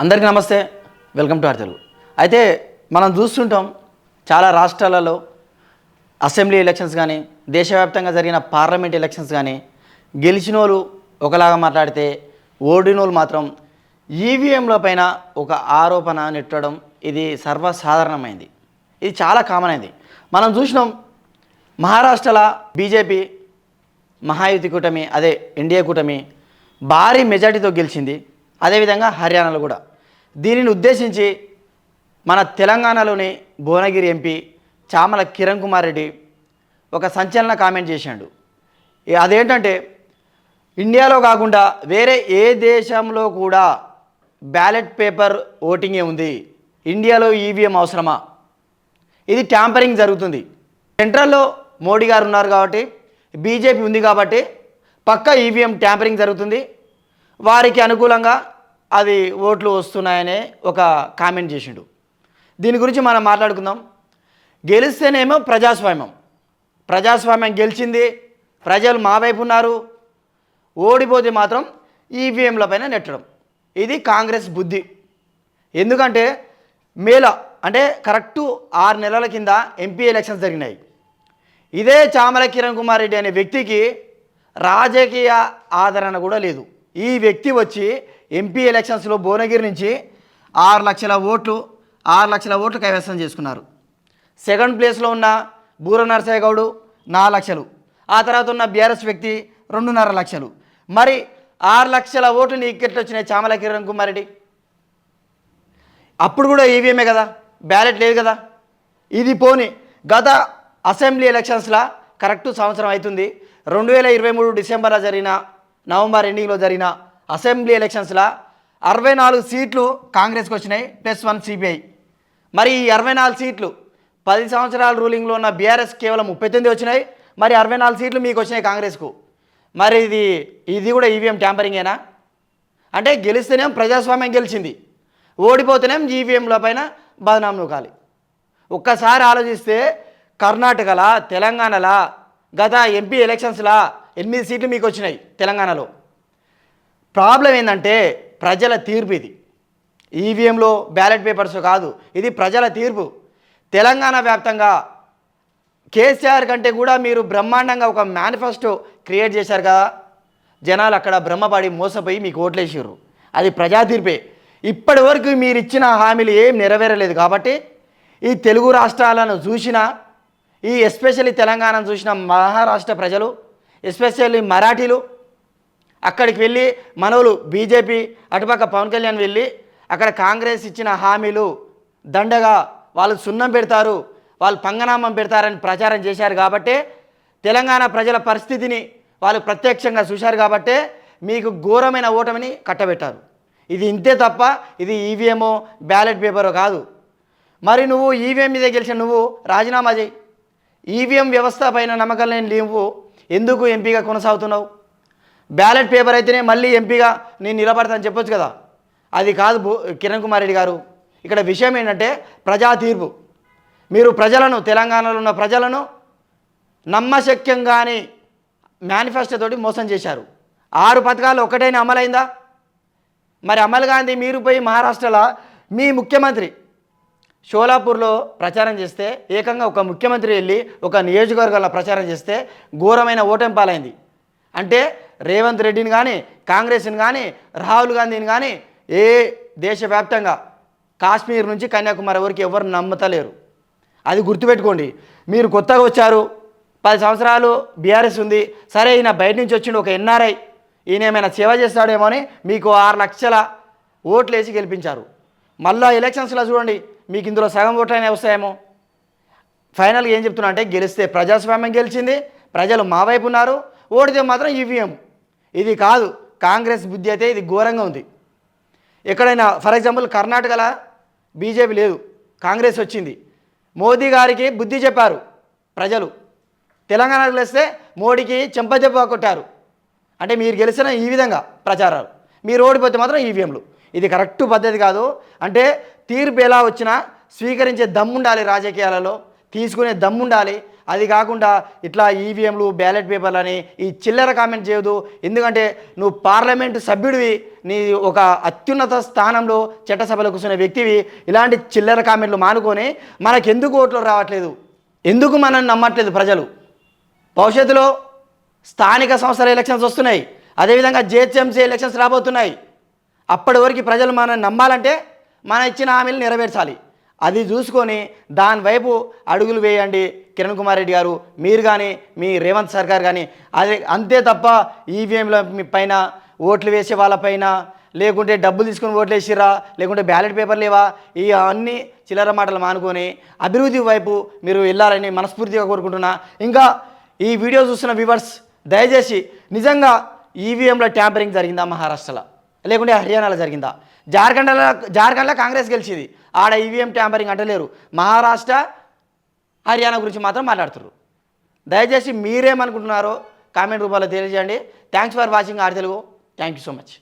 అందరికీ నమస్తే. Welcome to are Telugu అయితే మనం చూస్తుంటాం చాలా రాష్ట్రాలలో అసెంబ్లీ ఎలక్షన్స్ కానీ దేశవ్యాప్తంగా జరిగిన పార్లమెంట్ ఎలక్షన్స్ కానీ గెలిచిన వాళ్ళు ఒకలాగా మాట్లాడితే ఓడిన వాళ్ళు మాత్రం ఈవీఎంల పైన ఒక ఆరోపణ నెట్టడం ఇది సర్వసాధారణమైంది. ఇది చాలా కామన్ అయింది. మనం చూసినాం మహారాష్ట్రలో బీజేపీ మహాయుతి కూటమి అదే ఎన్డీఏ కూటమి భారీ మెజార్టీతో గెలిచింది. అదేవిధంగా హర్యానాలో కూడా. దీనిని ఉద్దేశించి మన తెలంగాణలోని భువనగిరి ఎంపీ చామల కిరణ్ కుమార్ రెడ్డి ఒక సంచలన కామెంట్ చేశాడు. అదేంటంటే ఇండియాలో కాకుండా వేరే ఏ దేశంలో కూడా బ్యాలెట్ పేపర్ ఓటింగే ఉంది. ఇండియాలో ఈవీఎం అవసరమా? ఇది ట్యాంపరింగ్ జరుగుతుంది. సెంట్రల్లో మోడీ గారు ఉన్నారు కాబట్టి బీజేపీ ఉంది కాబట్టి పక్క ఈవీఎం ట్యాంపరింగ్ జరుగుతుంది. వారికి అనుకూలంగా అది ఓట్లు వస్తున్నాయనే ఒక కామెంట్ చేసిండు. దీని గురించి మనం మాట్లాడుకుందాం. గెలిస్తేనేమో ప్రజాస్వామ్యం. ప్రజాస్వామ్యం గెలిచింది ప్రజలు మా వైపు ఉన్నారు. ఓడిపోతే మాత్రం ఈవీఎంల పైన నెట్టడం. ఇది కాంగ్రెస్ బుద్ధి. ఎందుకంటే మేల అంటే కరెక్టు ఆరు నెలల కింద ఎంపీ ఎలక్షన్స్ జరిగినాయి. ఇదే చామల కిరణ్ కుమార్ రెడ్డి అనే వ్యక్తికి రాజకీయ ఆదరణ కూడా లేదు. ఈ వ్యక్తి వచ్చి ఎంపీ ఎలక్షన్స్లో భువనగిరి నుంచి ఆరు లక్షల ఓట్లు ఆరు లక్షల ఓట్లు కైవసం చేసుకున్నారు. సెకండ్ ప్లేస్లో ఉన్న బూర నరసయ్య గౌడు నాలుగు లక్షలు. ఆ తర్వాత ఉన్న బీఆర్ఎస్ వ్యక్తి రెండున్నర లక్షలు. మరి ఆరు లక్షల ఓట్లు నీకు ఎట్లా వచ్చినాయి చామల కిరణ్ కుమార్ రెడ్డి. అప్పుడు కూడా ఈవీఎంఏ కదా బ్యాలెట్ లేదు కదా. ఇది పోని గత అసెంబ్లీ ఎలక్షన్స్లా కరెక్ట్ సంవత్సరం అవుతుంది. రెండు వేల ఇరవై మూడు డిసెంబర్లో జరిగిన నవంబర్ ఎండింగ్లో జరిగిన అసెంబ్లీ ఎలక్షన్స్లో అరవై నాలుగు సీట్లు కాంగ్రెస్కి వచ్చినాయి ప్లస్ వన్ సిపిఐ మరి ఈ అరవై నాలుగు సీట్లు పది సంవత్సరాల రూలింగ్లో ఉన్న బీఆర్ఎస్ కేవలం ముప్పై తొమ్మిది వచ్చినాయి మరి అరవై నాలుగు సీట్లు మీకు వచ్చినాయి కాంగ్రెస్కు. మరి ఇది ఇది కూడా ఈవీఎం ట్యాంపరింగేనా? అంటే గెలిస్తేనేం ప్రజాస్వామ్యం గెలిచింది ఓడిపోతేనేం ఈవీఎంల పైన బదనాం కాలి ఒక్కసారి ఆలోచిస్తే కర్ణాటకలా తెలంగాణలా గత ఎంపీ ఎలక్షన్స్లా ఎనిమిది సీట్లు మీకు వచ్చినాయి తెలంగాణలో. ప్రాబ్లం ఏంటంటే ప్రజల తీర్పు ఇది. ఈవీఎంలో బ్యాలెట్ పేపర్స్ కాదు ఇది ప్రజల తీర్పు. తెలంగాణ వ్యాప్తంగా కేసీఆర్ కంటే కూడా మీరు బ్రహ్మాండంగా ఒక మేనిఫెస్టో క్రియేట్ చేశారు కదా. జనాలు అక్కడ బ్రహ్మపడి మోసపోయి మీకు ఓట్లేసారు అది ప్రజా తీర్పే. ఇప్పటి వరకు మీరు ఇచ్చిన హామీలు ఏం నెరవేరలేదు కాబట్టి ఈ తెలుగు రాష్ట్రాలను చూసిన ఈ ఎస్పెషల్లీ తెలంగాణను చూసిన మహారాష్ట్ర ప్రజలు ఎస్పెషల్లీ మరాఠీలు అక్కడికి వెళ్ళి మనవులు బీజేపీ అటుపక్క పవన్ కళ్యాణ్ వెళ్ళి అక్కడ కాంగ్రెస్ ఇచ్చిన హామీలు దండగా వాళ్ళు సున్నం పెడతారు వాళ్ళు పంగనామం పెడతారని ప్రచారం చేశారు కాబట్టే తెలంగాణ ప్రజల పరిస్థితిని వాళ్ళు ప్రత్యక్షంగా చూశారు కాబట్టే మీకు ఘోరమైన ఓటమిని కట్టబెట్టారు. ఇది ఇంతే తప్ప ఇది ఈవీఎమో బ్యాలెట్ పేపరో కాదు. మరి నువ్వు ఈవీఎం మీద గెలిచిన నువ్వు రాజీనామా చేయి. ఈవీఎం వ్యవస్థ పైన నమ్మకం లేని నువ్వు ఎందుకు ఎంపీగా కొనసాగుతున్నావు? బ్యాలెట్ పేపర్ అయితేనే మళ్ళీ ఎంపీగా నేను నిలబడతానని చెప్పొచ్చు కదా. అది కాదు కిరణ్ కుమార్ రెడ్డి గారు. ఇక్కడ విషయం ఏంటంటే ప్రజా తీర్పు. మీరు ప్రజలను తెలంగాణలో ఉన్న ప్రజలను నమ్మశక్యంగాని మేనిఫెస్టోతోటి మోసం చేశారు. ఆరు పథకాలు ఒకటైనా అమలైందా? మరి అమలు గాంధీ మీరు పోయి మహారాష్ట్రలో మీ ముఖ్యమంత్రి షోలాపూర్లో ప్రచారం చేస్తే ఏకంగా ఒక ముఖ్యమంత్రి వెళ్ళి ఒక నియోజకవర్గంలో ప్రచారం చేస్తే ఘోరమైన ఓటమి పాలైంది అంటే రేవంత్ రెడ్డిని కానీ కాంగ్రెస్ని కానీ రాహుల్ గాంధీని కానీ ఏ దేశవ్యాప్తంగా కాశ్మీర్ నుంచి కన్యాకుమారి వరకు ఎవరు నమ్మతలేరు. అది గుర్తుపెట్టుకోండి. మీరు కొత్తగా వచ్చారు పది సంవత్సరాలు బీఆర్ఎస్ ఉంది సరే ఈయన బయట నుంచి వచ్చిండు ఒక ఎన్ఆర్ఐ ఈయన ఏమైనా సేవ చేస్తాడేమో అని మీకు ఆరు లక్షల ఓట్లు వేసి గెలిపించారు. మళ్ళీ ఎలక్షన్స్లో చూడండి మీకు ఇందులో సగం ఓట్లైనా వస్తాయేమో. ఫైనల్గా ఏం చెప్తున్నా అంటే గెలిస్తే ప్రజాస్వామ్యం గెలిచింది ప్రజలు మా వైపు ఉన్నారు ఓడితే మాత్రం ఈవీఎం. ఇది కాదు కాంగ్రెస్ బుద్ధి అయితే ఇది ఘోరంగా ఉంది. ఎక్కడైనా ఫర్ ఎగ్జాంపుల్ కర్ణాటకలో బీజేపీ లేదు కాంగ్రెస్ వచ్చింది. మోదీ గారికి బుద్ధి చెప్పారు ప్రజలు. తెలంగాణకు వస్తే మోడీకి చెంపదెబ్బ కొట్టారు. అంటే మీరు గెలిచిన ఈ విధంగా ప్రచారాలు. మీరు ఓడిపోతే మాత్రం ఈవీఎంలు. ఇది కరెక్ట్ పద్ధతి కాదు. అంటే తీర్పు ఎలా వచ్చినా స్వీకరించే దమ్ముండాలి రాజకీయాలలో. తీసుకునే దమ్ముండాలి అది కాకుండా ఇట్లా ఈవీఎంలు బ్యాలెట్ పేపర్లు అని ఈ చిల్లర కామెంట్ చేయదు ఎందుకంటే నువ్వు పార్లమెంటు సభ్యుడివి నీ ఒక అత్యున్నత స్థానంలో చట్టసభలో కూర్చున్న వ్యక్తివి ఇలాంటి చిల్లర కామెంట్లు మానుకొని మనకెందుకు ఓట్లు రావట్లేదు? ఎందుకు మనల్ని నమ్మట్లేదు ప్రజలు? భవిష్యత్తులో స్థానిక సంస్థల ఎలక్షన్స్ వస్తున్నాయి. అదేవిధంగా జిహెచ్ఎంసీ ఎలక్షన్స్ రాబోతున్నాయి. అప్పటి వరకు ప్రజలు మనం నమ్మాలంటే మన ఇచ్చిన హామీలు నెరవేర్చాలి. అది చూసుకొని దానివైపు అడుగులు వేయండి. కిరణ్ కుమార్ రెడ్డి గారు మీరు కానీ మీ రేవంత్ సర్కార్ కానీ అదే అంతే తప్ప ఈవీఎంల పైన ఓట్లు వేసే వాళ్ళపైన లేకుంటే డబ్బులు తీసుకొని ఓట్లు వేసిరా లేకుంటే బ్యాలెట్ పేపర్ లేవా ఈ అన్ని చిల్లర మాటలు మానుకొని అభివృద్ధి వైపు మీరు వెళ్ళాలని మనస్ఫూర్తిగా కోరుకుంటున్నా. ఇంకా ఈ వీడియో చూస్తున్న వ్యూవర్స్ దయచేసి నిజంగా ఈవీఎంలో ట్యాంపరింగ్ జరిగిందా మహారాష్ట్రలో? లేకుంటే హర్యానాలో జరిగిందా? జార్ఖండ్లో జార్ఖండ్లో కాంగ్రెస్ గెలిచింది. ఆడ ఈవీఎం ట్యాంపరింగ్ అంటలేరు మహారాష్ట్ర హర్యానా గురించి మాత్రం మాట్లాడుతున్నారు దయచేసి మీరేమనుకుంటున్నారో కామెంట్ రూపంలో తెలియజేయండి. Thanks for watching R Telugu. Thank you so much